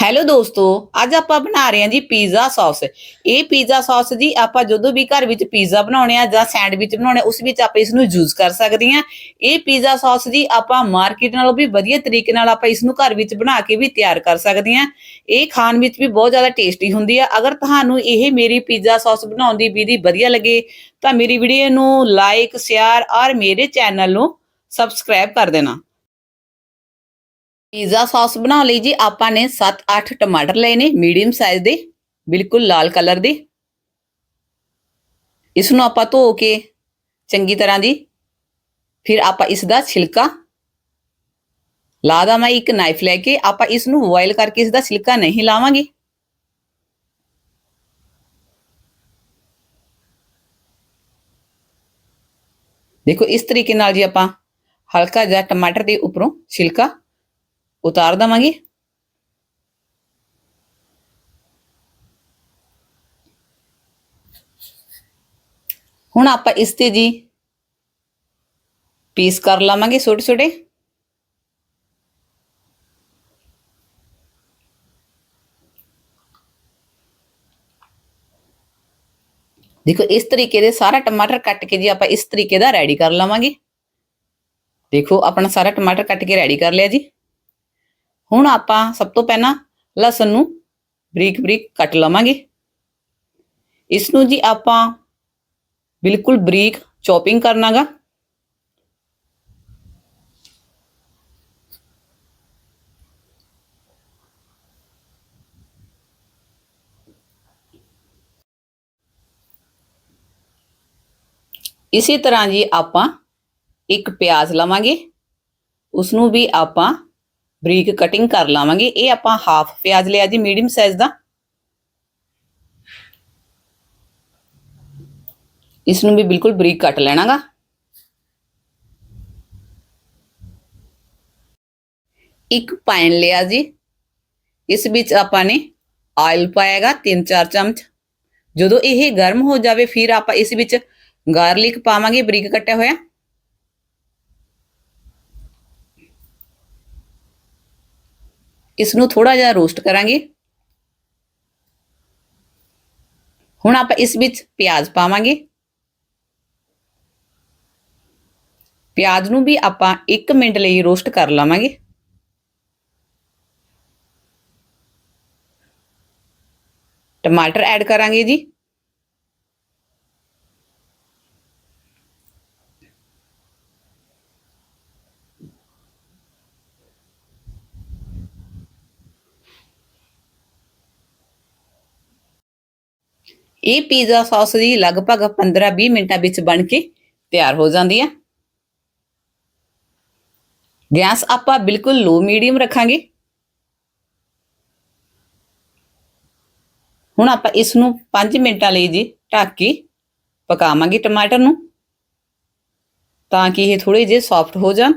Hello ਦੋਸਤੋ ਅੱਜ ਆਪਾਂ ਬਣਾ ਰਹੇ ਹਾਂ ਜੀ ਪੀਜ਼ਾ ਸੌਸ ਇਹ ਪੀਜ਼ਾ ਸੌਸ ਜੀ ਆਪਾਂ ਜਦੋਂ ਵੀ ਘਰ ਵਿੱਚ ਪੀਜ਼ਾ ਬਣਾਉਣੇ ਆ ਜਾਂ ਸੈਂਡਵਿਚ ਬਣਾਉਣੇ ਆ, ਉਸ ਵਿੱਚ ਆਪਾਂ ਇਸ ਨੂੰ ਯੂਜ਼ ਕਰ ਸਕਦੇ ਹਾਂ। ਇਹ ਪੀਜ਼ਾ ਸੌਸ ਜੀ ਆਪਾਂ ਮਾਰਕੀਟ ਨਾਲੋਂ ਵੀ ਵਧੀਆ ਤਰੀਕੇ ਨਾਲ ਆਪਾਂ ਇਸ ਨੂੰ ਘਰ ਵਿੱਚ ਬਣਾ ਕੇ ਵੀ ਤਿਆਰ ਕਰ ਸਕਦੇ ਹਾਂ। ਇਹ ਖਾਣ ਵਿੱਚ ਵੀ ਬਹੁਤ ਜ਼ਿਆਦਾ ਟੇਸਟੀ ਹੁੰਦੀ ਆ। ਅਗਰ ਤੁਹਾਨੂੰ ਇਹ ਮੇਰੀ ਪੀਜ਼ਾ ਸੌਸ ਬਣਾਉਣ ਦੀ ਵਿਧੀ ਵਧੀਆ ਲੱਗੇ ਤਾਂ ਮੇਰੀ ਵੀਡੀਓ ਨੂੰ ਲਾਈਕ ਸ਼ੇਅਰ ਔਰ ਮੇਰੇ ਚੈਨਲ ਨੂੰ ਸਬਸਕ੍ਰਾਈਬ ਕਰ ਦੇਣਾ। ਪੀਜ਼ਾ ਸੌਸ ਬਣਾਉਣ ਲਈ ਜੀ। ਆਪਾਂ ਨੇ 7-8 ਟਮਾਟਰ ਲਏ ਨੇ, ਮੀਡੀਅਮ ਸਾਈਜ਼ ਦੇ, ਬਿਲਕੁਲ ਲਾਲ ਕਲਰ ਦੇ। ਇਸ ਨੂੰ ਆਪਾਂ ਧੋ ਕੇ ਚੰਗੀ ਤਰ੍ਹਾਂ ਦੀ, ਫਿਰ ਆਪਾਂ ਇਸ ਦਾ ਛਿਲਕਾ ਲਾ ਦਾ ਮੈਂ ਇੱਕ ਨਾਈਫ ਲੈ ਕੇ। ਆਪਾਂ ਇਸ ਨੂੰ ਬੋਇਲ ਕਰਕੇ ਇਸ ਦਾ ਛਿਲਕਾ ਨਹੀਂ ਲਾਵਾਂਗੇ। ਦੇਖੋ, ਇਸ ਤਰੀਕੇ ਨਾਲ ਜੀ ਆਪਾਂ ਹਲਕਾ ਜਿਹਾ ਟਮਾਟਰ ਦੇ ਉੱਪਰੋਂ ਛਿਲਕਾ ਉਤਾਰ ਦਵਾਂਗੇ। ਹੁਣ ਆਪਾਂ ਇਸ ਤੇ ਜੀ ਪੀਸ ਕਰ ਲਾਵਾਂਗੇ ਛੋਟੇ ਛੋਟੇ। ਦੇਖੋ ਇਸ ਤਰੀਕੇ ਦੇ ਸਾਰਾ ਟਮਾਟਰ ਕੱਟ ਕੇ ਜੀ ਆਪਾਂ ਇਸ ਤਰੀਕੇ ਦਾ ਰੈਡੀ ਕਰ ਲਵਾਂਗੇ। ਦੇਖੋ ਆਪਣਾ ਸਾਰਾ ਟਮਾਟਰ ਕੱਟ ਕੇ ਰੈਡੀ ਕਰ ਲਿਆ ਜੀ। ਹੁਣ ਆਪਾਂ ਸਭ ਤੋਂ ਪਹਿਲਾਂ ਲਸਣ ਨੂੰ ਬਰੀਕ ਬਰੀਕ ਕੱਟ ਲਵਾਂਗੇ। ਇਸ ਨੂੰ ਜੀ ਆਪਾਂ ਬਿਲਕੁਲ ਬਰੀਕ ਚੌਪਿੰਗ ਕਰਨਾਗਾ। ਇਸੇ ਤਰ੍ਹਾਂ ਜੀ ਆਪਾਂ ਇੱਕ ਪਿਆਜ਼ ਲਵਾਂਗੇ। ਉਸ ਨੂੰ ਵੀ ਆਪਾਂ ਬਰੀਕ ਕਟਿੰਗ ਕਰ ਲਾਵਾਂਗੇ। ਇਹ ਆਪਾਂ ਹਾਫ ਪਿਆਜ਼ ਲਿਆ ਜੀ ਮੀਡੀਅਮ ਸਾਈਜ਼ ਦਾ। ਇਸ ਨੂੰ ਵੀ ਬਿਲਕੁਲ ਬਰੀਕ ਕੱਟ ਲੈਣਾਗਾ। ਇੱਕ ਪੈਨ ਲਿਆ ਜੀ। ਇਸ ਵਿੱਚ ਆਪਾਂ ਨੇ ਆਇਲ ਪਾਏਗਾ 3-4 ਚਮਚ। ਜਦੋਂ ਇਹ ਗਰਮ ਹੋ ਜਾਵੇ, ਫਿਰ ਆਪਾਂ ਇਸ ਵਿੱਚ ਗਾਰਲਿਕ ਪਾਵਾਂਗੇ, ਬਰੀਕ ਕੱਟਿਆ ਹੋਇਆ। ਇਸ ਨੂੰ ਥੋੜਾ ਜਿਹਾ ਰੋਸਟ ਕਰਾਂਗੇ। ਹੁਣ ਆਪਾਂ ਇਸ ਵਿੱਚ ਪਿਆਜ਼ ਪਾਵਾਂਗੇ। ਪਿਆਜ਼ ਨੂੰ ਵੀ ਆਪਾਂ 1 ਮਿੰਟ ਲਈ ਰੋਸਟ ਕਰ ਲਵਾਂਗੇ। ਟਮਾਟਰ ਐਡ ਕਰਾਂਗੇ ਜੀ। ਇਹ ਪੀਜ਼ਾ ਸੌਸ ਦੀ ਲਗਭਗ 15-20 ਮਿੰਟਾਂ ਵਿੱਚ ਬਣ ਕੇ ਤਿਆਰ ਹੋ ਜਾਂਦੀ ਹੈ ਗੈਸ ਆਪਾਂ ਬਿਲਕੁਲ ਲੋ ਮੀਡੀਅਮ ਰੱਖਾਂਗੇ। ਹੁਣ ਆਪਾਂ ਇਸ ਨੂੰ 5 ਮਿੰਟਾਂ ਲਈ ਜੀ ਢੱਕ ਕੇ ਪਕਾਵਾਂਗੇ ਟਮਾਟਰ ਨੂੰ, ਤਾਂ ਕਿ ਇਹ ਥੋੜੇ ਜਿਹੇ ਸੌਫਟ ਹੋ ਜਾਣ।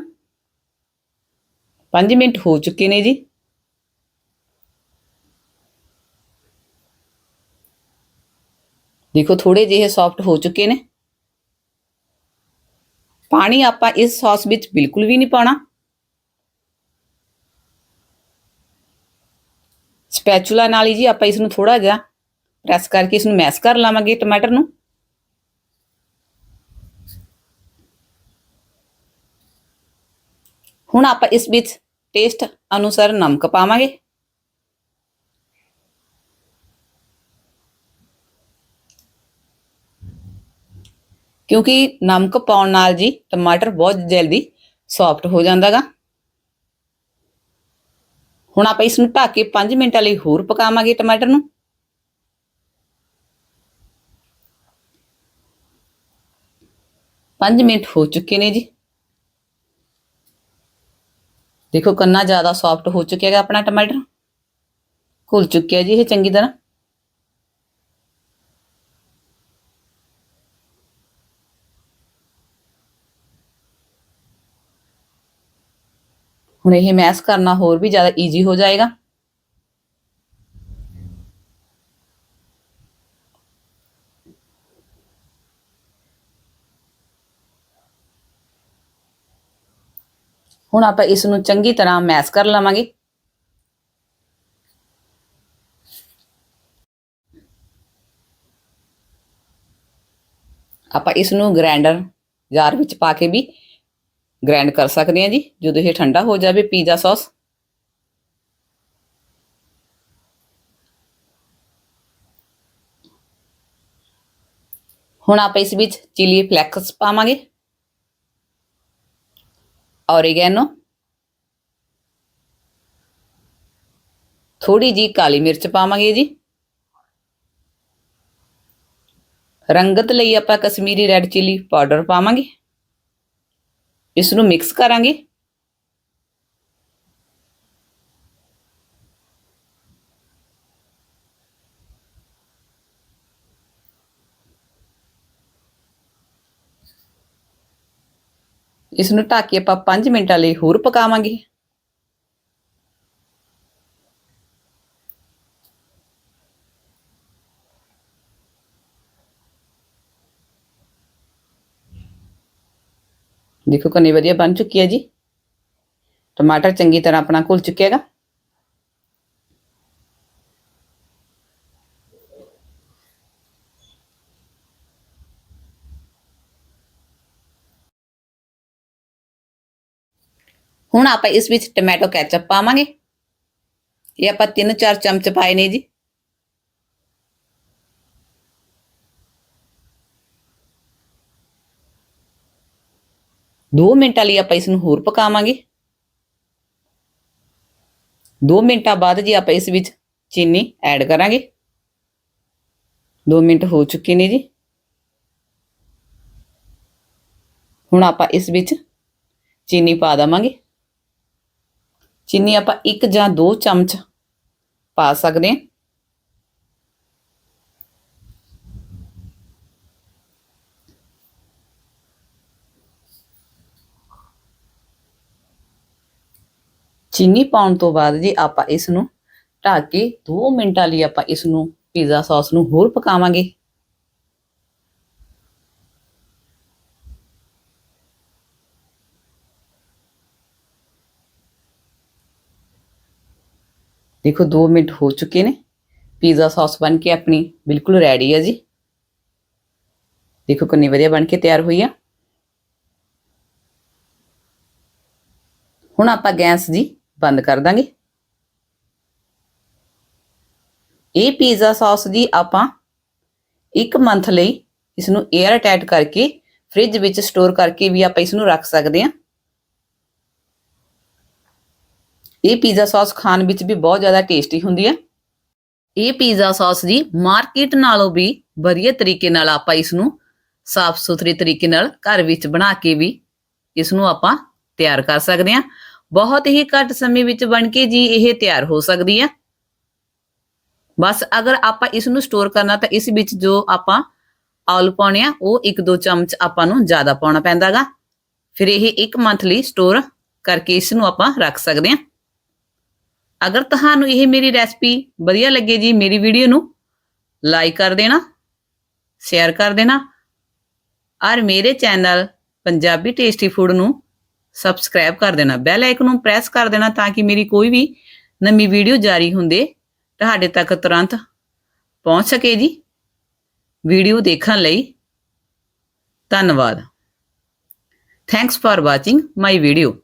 5 ਮਿੰਟ ਹੋ ਚੁੱਕੇ ਨੇ ਜੀ। ਦੇਖੋ ਥੋੜੇ ਜਿਹੇ ਸੌਫਟ ਹੋ ਚੁੱਕੇ ਨੇ। ਪਾਣੀ ਆਪਾਂ ਇਸ ਸੌਸ ਵਿੱਚ ਬਿਲਕੁਲ ਵੀ ਨਹੀਂ ਪਾਉਣਾ। ਸਪੈਚੂਲਾ ਨਾਲ ਹੀ ਜੀ ਆਪਾਂ ਇਸ ਨੂੰ ਥੋੜਾ ਜਿਹਾ ਪ੍ਰੈਸ ਕਰਕੇ ਇਸ ਨੂੰ ਮੈਸ਼ ਕਰ ਲਾਵਾਂਗੇ ਟਮਾਟਰ ਨੂੰ। ਹੁਣ ਆਪਾਂ ਇਸ ਵਿੱਚ ਟੇਸਟ ਅਨੁਸਾਰ ਨਮਕ ਪਾਵਾਂਗੇ। ਕਿਉਂਕਿ ਨਮਕ ਪਾਉਣ ਨਾਲ ਜੀ ਟਮਾਟਰ ਬਹੁਤ ਜਲਦੀ ਸੌਫਟ ਹੋ ਜਾਂਦਾਗਾ ਹੁਣ ਆਪਾਂ ਇਸ ਨੂੰ ਢੱਕ ਕੇ 5 ਮਿੰਟਾਂ ਲਈ ਹੋਰ ਪਕਾਵਾਂਗੇ ਟਮਾਟਰ ਨੂੰ ਪੰਜ ਮਿੰਟ ਹੋ ਚੁੱਕੇ ਨੇ ਜੀ ਦੇਖੋ ਕੰਨਾ ਜ਼ਿਆਦਾ ਸੌਫਟ ਹੋ ਚੁੱਕਿਆ ਹੈ ਆਪਣਾ ਟਮਾਟਰ ਘੁਲ ਚੁੱਕਿਆ ਜੀ ਇਹ ਚੰਗੀ ਤਰ੍ਹਾਂ ਹੁਣ ਇਹ ਮੈਸ ਕਰਨਾ ਹੋਰ ਵੀ ਜ਼ਿਆਦਾ ਈਜ਼ੀ ਹੋ ਜਾਏਗਾ। ਹੁਣ ਆਪਾਂ ਇਸ ਨੂੰ ਚੰਗੀ ਤਰ੍ਹਾਂ ਮੈਸ ਕਰ ਲਵਾਂਗੇ। ਆਪਾਂ ਇਸ ਨੂੰ ਗ੍ਰਾਈਂਡਰ ਜਾਰ ਵਿੱਚ ਪਾ ਕੇ ਵੀ ਗ੍ਰਾਈਂਡ ਕਰ ਸਕਦੇ ਹਾਂ ਜੀ ਜਦੋਂ ਇਹ ਠੰਡਾ ਹੋ ਜਾਵੇ ਪੀਜ਼ਾ ਸੌਸ ਹੁਣ ਆਪਾਂ ਇਸ ਵਿੱਚ ਚਿਲੀ ਫਲੈਕਸ ਪਾਵਾਂਗੇ ਔਰੀਗੈਨੋ ਥੋੜੀ ਜੀ ਕਾਲੀ ਮਿਰਚ ਪਾਵਾਂਗੇ ਜੀ ਰੰਗਤ ਲਈ ਆਪਾਂ ਕਸ਼ਮੀਰੀ ਰੈੱਡ ਚਿਲੀ ਪਾਊਡਰ ਪਾਵਾਂਗੇ ਇਸ ਨੂੰ ਮਿਕਸ ਕਰਾਂਗੇ। ਇਸ ਨੂੰ ਢੱਕ ਕੇ ਆਪਾਂ 5 ਮਿੰਟਾਂ ਲਈ ਹੋਰ ਪਕਾਵਾਂਗੇ। ਦੇਖੋ ਕਿੰਨੀ ਵਧੀਆ ਬਣ ਚੁੱਕੀ ਹੈ ਜੀ ਟਮਾਟਰ ਚੰਗੀ ਤਰ੍ਹਾਂ ਆਪਣਾ ਘੁਲ ਚੁੱਕਿਆ ਹੈਗਾ ਹੁਣ ਆਪਾਂ ਇਸ ਵਿੱਚ ਟੋਮੈਟੋ ਕੈਚਅਪ ਪਾਵਾਂਗੇ ਇਹ ਆਪਾਂ 3-4 ਚਮਚ ਪਾਏ ਨੇ ਜੀ ਦੋ ਮਿੰਟਾਂ ਲਈ ਆਪਾਂ ਇਸ ਨੂੰ ਹੋਰ ਪਕਾਵਾਂਗੇ। 2 ਮਿੰਟਾਂ ਬਾਅਦ ਜੀ ਆਪਾਂ ਇਸ ਵਿੱਚ ਚੀਨੀ ਐਡ ਕਰਾਂਗੇ। 2 ਮਿੰਟ ਹੋ ਚੁੱਕੇ ਨੇ ਜੀ। ਹੁਣ ਆਪਾਂ ਇਸ ਵਿੱਚ ਚੀਨੀ ਪਾ ਦਵਾਂਗੇ। ਚੀਨੀ ਆਪਾਂ 1 ਜਾਂ 2 ਚਮਚ ਪਾ ਸਕਦੇ ਹਾਂ। ਚੀਨੀ ਪਾਉਣ ਤੋਂ ਬਾਅਦ ਜੀ ਆਪਾਂ ਇਸ ਨੂੰ ਢੱਕ ਕੇ 2 ਮਿੰਟਾਂ ਲਈ ਆਪਾਂ ਇਸ ਨੂੰ ਪੀਜ਼ਾ ਸੌਸ ਨੂੰ ਹੋਰ ਪਕਾਵਾਂਗੇ। ਦੇਖੋ 2 ਮਿੰਟ ਹੋ ਚੁੱਕੇ ਨੇ। ਪੀਜ਼ਾ ਸੌਸ ਬਣ ਕੇ ਆਪਣੀ ਬਿਲਕੁਲ ਰੈਡੀ ਹੈ ਜੀ। ਦੇਖੋ ਕਿੰਨੀ ਵਧੀਆ ਬਣ ਕੇ ਤਿਆਰ ਹੋਈ ਆ। ਹੁਣ ਆਪਾਂ ਗੈਸ ਜੀ ਬੰਦ ਕਰ ਦਾਂਗੇ। ਇਹ ਪੀਜ਼ਾ ਸੌਸ ਜੀ ਆਪਾਂ 1 ਮੰਥ ਲਈ ਇਸ ਨੂੰ 에ਅਰ ਟਾਈਟ ਕਰਕੇ ਫ੍ਰਿਜ ਵਿੱਚ ਸਟੋਰ ਕਰਕੇ ਵੀ ਆਪਾਂ ਇਸ ਨੂੰ ਰੱਖ ਸਕਦੇ ਹਾਂ। ਇਹ ਪੀਜ਼ਾ ਸੌਸ ਖਾਣ ਵਿੱਚ ਵੀ ਬਹੁਤ ਜ਼ਿਆਦਾ ਟੇਸਟੀ ਹੁੰਦੀ ਹੈ। ਇਹ ਪੀਜ਼ਾ ਸੌਸ ਜੀ ਮਾਰਕੀਟ ਨਾਲੋਂ ਵੀ ਵਧੀਆ ਤਰੀਕੇ ਨਾਲ ਆਪਾਂ ਇਸ ਨੂੰ ਸਾਫ਼ ਸੁਥਰੇ ਤਰੀਕੇ ਨਾਲ ਘਰ ਵਿੱਚ ਬਣਾ ਕੇ ਵੀ ਇਸ ਨੂੰ ਆਪਾਂ ਤਿਆਰ ਕਰ ਸਕਦੇ ਹਾਂ। ਬਹੁਤ ਹੀ ਘੱਟ ਸਮੇਂ ਵਿੱਚ ਬਣ ਕੇ ਜੀ ਇਹ ਤਿਆਰ ਹੋ ਸਕਦੀ ਹੈ। ਬਸ ਅਗਰ ਆਪਾਂ ਇਸ ਨੂੰ ਸਟੋਰ ਕਰਨਾ ਤਾਂ ਇਸ ਵਿੱਚ ਜੋ ਆਪਾਂ ਆਲ ਪਾਉਣੇ ਆ, ਉਹ 1-2 ਚਮਚ ਆਪਾਂ ਨੂੰ ਜ਼ਿਆਦਾ ਪਾਉਣਾ ਪੈਂਦਾਗਾ। ਫਿਰ ਇਹ 1 ਮੰਥ ਲਈ ਸਟੋਰ ਕਰਕੇ ਇਸ ਨੂੰ ਆਪਾਂ ਰੱਖ ਸਕਦੇ ਹਾਂ ਅਗਰ ਤੁਹਾਨੂੰ ਇਹ ਮੇਰੀ ਰੈਸਪੀ ਵਧੀਆ ਲੱਗੇ ਜੀ ਮੇਰੀ ਵੀਡੀਓ ਨੂੰ ਲਾਈਕ ਕਰ ਦੇਣਾ ਸ਼ੇਅਰ ਕਰ ਦੇਣਾ। ਔਰ ਮੇਰੇ ਚੈਨਲ ਪੰਜਾਬੀ ਟੇਸਟੀ ਫੂਡ ਨੂੰ ਸਬਸਕ੍ਰਾਈਬ ਕਰ ਦੇਣਾ ਬੈਲ ਆਈਕਨ ਨੂੰ ਪ੍ਰੈਸ ਕਰ ਦੇਣਾ ਤਾਂ ਕਿ ਮੇਰੀ ਕੋਈ ਵੀ ਨਵੀਂ ਵੀਡੀਓ ਜਾਰੀ ਹੁੰਦੇ, ਤੁਹਾਡੇ ਤੱਕ ਤੁਰੰਤ ਪਹੁੰਚ ਸਕੇ ਜੀ। ਵੀਡੀਓ ਦੇਖਣ ਲਈ ਧੰਨਵਾਦ। Thanks for watching my video